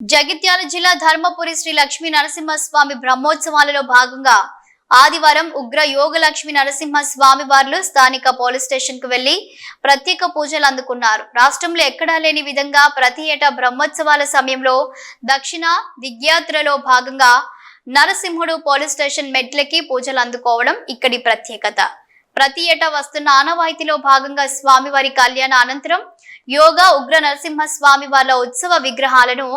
జగిత్యాల జిల్లా ధర్మపురి శ్రీ లక్ష్మీ నరసింహస్వామి బ్రహ్మోత్సవాలలో భాగంగా ఆదివారం ఉగ్ర యోగ లక్ష్మీ నరసింహస్వామి వారు స్థానిక పోలీస్ స్టేషన్కు వెళ్ళి ప్రత్యేక పూజలు అందుకున్నారు. రాష్ట్రంలో ఎక్కడా లేని విధంగా ప్రతి ఏటా బ్రహ్మోత్సవాల సమయంలో దక్షిణ దిగ్యాత్రలో భాగంగా నరసింహుడు పోలీస్ స్టేషన్ మెట్లకి పూజలు అందుకోవడం ఇక్కడి ప్రత్యేకత. ప్రతి ఏటా వస్తున్న ఆనవాయితీలో భాగంగా స్వామివారి కళ్యాణ అనంతరం యోగా ఉగ్ర నరసింహ స్వామి వాళ్ళ ఉత్సవ విగ్రహాలను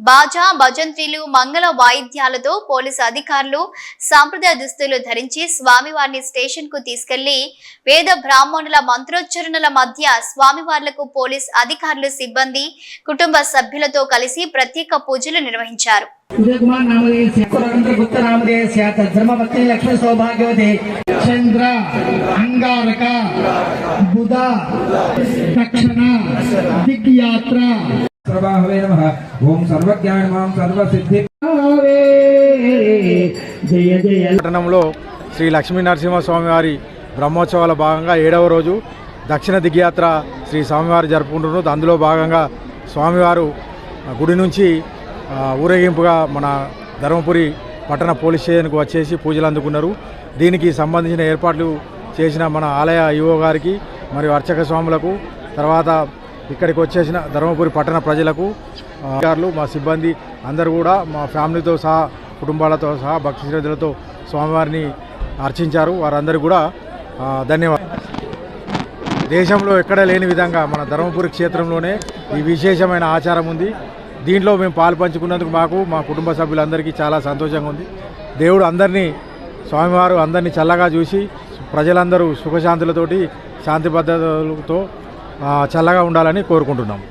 బాజా భజంత్రీలు మంగళ వాయిద్యాలతో పోలీసు అధికారులు సాంప్రదాయ దుస్తులు ధరించి స్వామివారిని స్టేషన్కు తీసుకెళ్ళి వేద బ్రాహ్మణుల మంత్రోచ్చరణల మధ్య స్వామివార్లకు పోలీస్ అధికారులు సిబ్బంది కుటుంబ సభ్యులతో కలిసి ప్రత్యేక పూజలు నిర్వహించారు. గుప్త శాత సౌభాగ్యవతి. చంద్ర అంగారక బుధ దిగ్యాత్ర. నమ. ఓం సర్వసిద్ధి. పట్టణంలో శ్రీ లక్ష్మీ నరసింహస్వామి వారి బ్రహ్మోత్సవాల భాగంగా ఏడవ రోజు దక్షిణ దిగ్యాత్ర శ్రీ స్వామివారు జరుపుకుంటున్నారు. అందులో భాగంగా స్వామివారు గుడి నుంచి ఊరేగింపుగా మన ధర్మపురి పట్టణ పోలీస్ స్టేషన్కు వచ్చేసి పూజలు అందుకున్నారు. దీనికి సంబంధించిన ఏర్పాట్లు చేసిన మన ఆలయ ఈవో గారికి మరియు అర్చక స్వాములకు తర్వాత ఇక్కడికి వచ్చేసిన ధర్మపురి పట్టణ ప్రజలకు అధికారులు మా సిబ్బంది అందరూ కూడా మా ఫ్యామిలీతో సహా కుటుంబాలతో సహా భక్తి శ్రద్ధలతో స్వామివారిని అర్చించారు. వారందరూ కూడా ధన్యవాదాలు. దేశంలో ఎక్కడ లేని విధంగా మన ధర్మపురి క్షేత్రంలోనే ఈ విశేషమైన ఆచారం ఉంది. దీంట్లో మేము పాలు పంచుకున్నందుకు మాకు మా కుటుంబ సభ్యులందరికీ చాలా సంతోషంగా ఉంది. దేవుడు అందరినీ స్వామివారు అందరినీ చల్లగా చూసి ప్రజలందరూ సుఖశాంతులతోటి శాంతి భద్రతలతో చల్లగా ఉండాలని కోరుకుంటున్నాము.